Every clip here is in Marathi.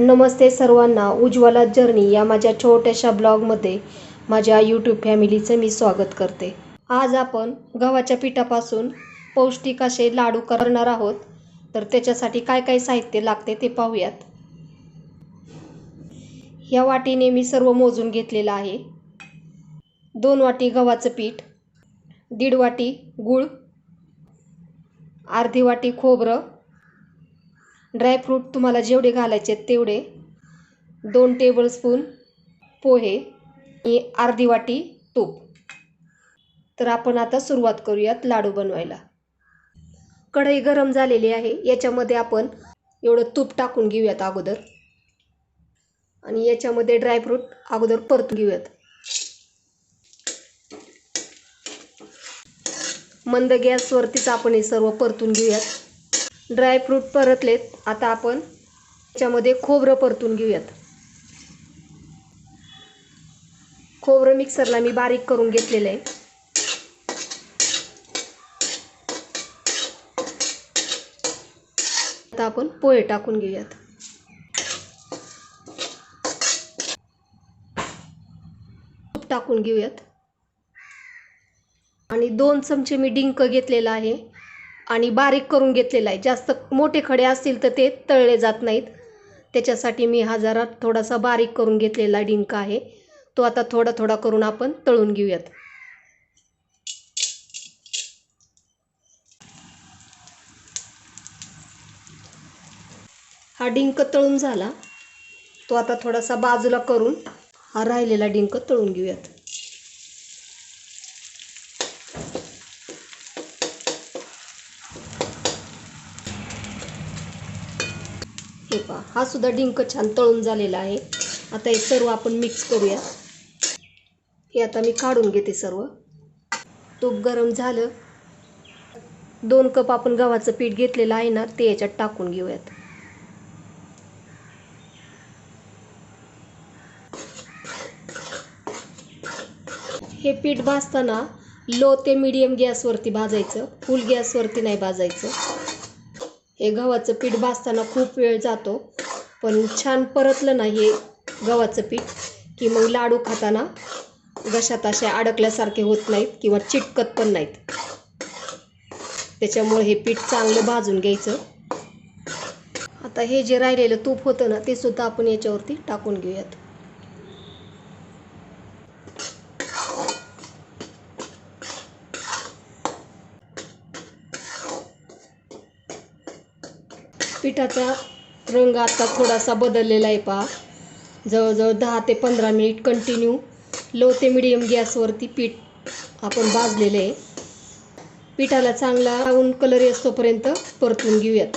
नमस्ते सर्वांना उज्ज्वला जर्नी या माझ्या छोट्याशा ब्लॉगमध्ये माझ्या यूट्यूब फॅमिलीचं मी स्वागत करते. आज आपण गव्हाच्या पिठापासून पौष्टिक असे लाडू करणार आहोत. तर त्याच्यासाठी काय काय साहित्य लागते ते पाहूयात. ह्या वाटीने मी सर्व मोजून घेतलेलं आहे. दोन वाटी गव्हाचं पीठ दीड वाटी गूळ अर्धी वाटी खोबरं ड्रायफ्रूट तुम्हाला जेवढे घालायचे आहेत तेवढे. दोन टेबलस्पून पोहे आणि अर्धी वाटी तूप. तर आपण आता सुरुवात करूयात लाडू बनवायला. कढई गरम झालेली आहे याच्यामध्ये आपण एवढं तूप टाकून घेऊयात अगोदर. आणि याच्यामध्ये ड्रायफ्रूट अगोदर परतून घेऊयात. मंद गॅसवरतीच आपण हे सर्व परतून घेऊयात. ड्रायफ्रूट परतलेत. आता आपण त्याच्यामध्ये खोबरं परतून घेऊयात. खोबरं मिक्सरला मी बारीक करून घेतलेलं आहे. आता आपण पोहे टाकून घेऊयात. तूप टाकून घेऊयात. आणि दोन चमचे मी डिंक घेतलेला आहे. आणि बारीक करून घेतलेला आहे. जास्त मोठे खडे असतील तर ते तळले जात नाहीत. त्याच्यासाठी मी हा जरा थोडासा बारीक करून घेतलेला डिंक आहे. तो आता थोडा थोडा करून आपण तळून घेऊयात. हा डिंक तळून झाला. तो आता थोडासा बाजूला करून हा राहिलेला डिंक तळून घेऊयात. हे पहा हा सुद्धा डिंक छान तळून झालेला आहे. आता हे सर्व आपण मिक्स करूया. हे आता मी काढून घेते सर्व. तूप गरम झालं. दोन कप आपण गव्हाचं पीठ घेतलेलं आहे ना ते याच्यात टाकून घेऊयात. हे पीठ भाजताना लो ते मीडियम गॅसवरती भाजायचं. फुल गॅसवरती नाही भाजायचं. हे गव्हाचं पीठ भाजताना खूप वेळ जातो पण छान परतलं ना हे गव्हाचं पीठ की मग लाडू खाताना घशात असे अडकल्यासारखे होत नाहीत किंवा चिटकत पण नाहीत. त्याच्यामुळे हे पीठ चांगलं भाजून घ्यायचं. आता हे जे राहिलेलं तूप होतं ना ते सुद्धा आपण याच्यावरती टाकून घेऊयात. पिठाचा रंग आता थोडासा बदललेला आहे पहा जवळजवळ दहा ते पंधरा मिनिट कंटिन्यू लो ते मिडियम गॅसवरती पीठ आपण भाजलेलं आहे. पिठाला चांगला राऊंड कलर येतोपर्यंत परतून घेऊयात.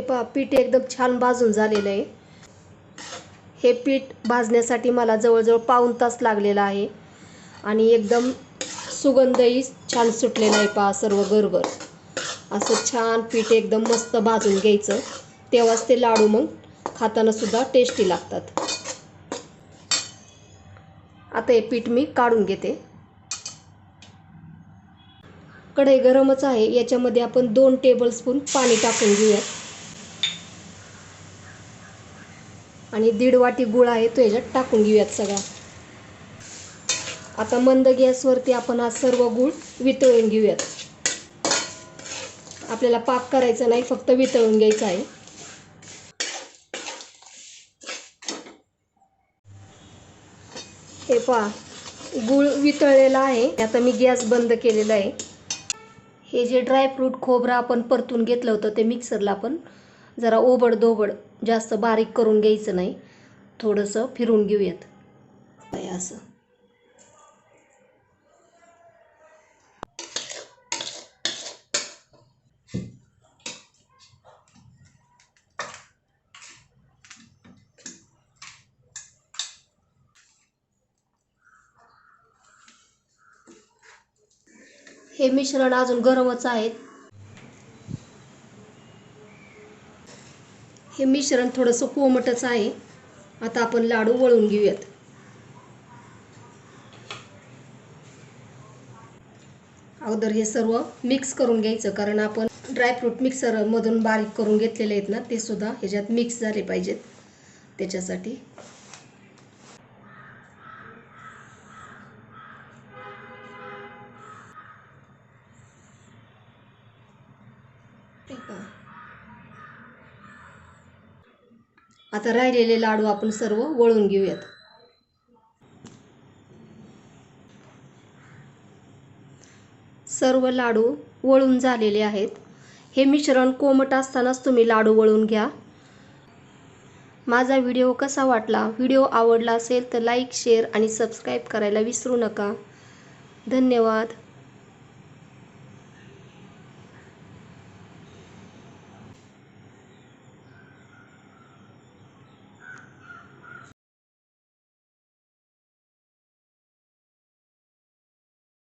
हे पहा पीठ एकदम छान भाजून झालेलं आहे. हे पीठ भाजण्यासाठी मला जवळजवळ पाऊण तास लागलेला आहे. आणि एकदम सुगंधही छान सुटलेला आहे पहा सर्व गरगर असं छान पीठ एकदम मस्त भाजून घ्यायचं. तेव्हाच ते लाडू मग खाताना सुद्धा टेस्टी लागतात. आता हे पीठ मी काढून घेते. कढई गरमच आहे याच्यामध्ये आपण दोन टेबलस्पून पाणी टाकून घेऊयात आणि दीड वाटी गुळ आहे तो याच्यात टाकून घेऊयात सगळा. आता मंद गॅसवरती आपण हा सर्व गुळ वितळून घेऊयात. आपल्याला पाक करायचा नाही फक्त वितळून घ्यायचा आहे. हे पहा गुळ वितळलेला आहे. आता मी गॅस बंद केलेला आहे. हे जे ड्रायफ्रूट खोबरं आपण परतून घेतलं होतं ते मिक्सरला आपण जरा ओबड दोबड जास्त बारीक करून घ्यायचं नाही. थोडंसं फिरून घेऊयात. असं. हे मिश्रण अजून गरमच आहेत. हे मिश्रण थोडंसं कोमटच आहे. आता आपण लाडू वळून घेऊयात. अगोदर हे सर्व मिक्स करून घ्यायचं कारण आपण ड्रायफ्रूट मिक्सरमधून बारीक करून घेतलेले आहेत ना ते सुद्धा ह्याच्यात मिक्स झाले पाहिजेत. त्याच्यासाठी. आता राहिलेले लाडू आपण सर्व वळून घेऊयात. सर्व लाडू वळून झालेले आहेत. हे मिश्रण कोमट असतानाच तुम्ही लाडू वळून घ्या. माझा व्हिडिओ कसा वाटला व्हिडिओ आवडला असेल तर लाईक शेअर आणि सबस्क्राईब करायला विसरू नका. धन्यवाद.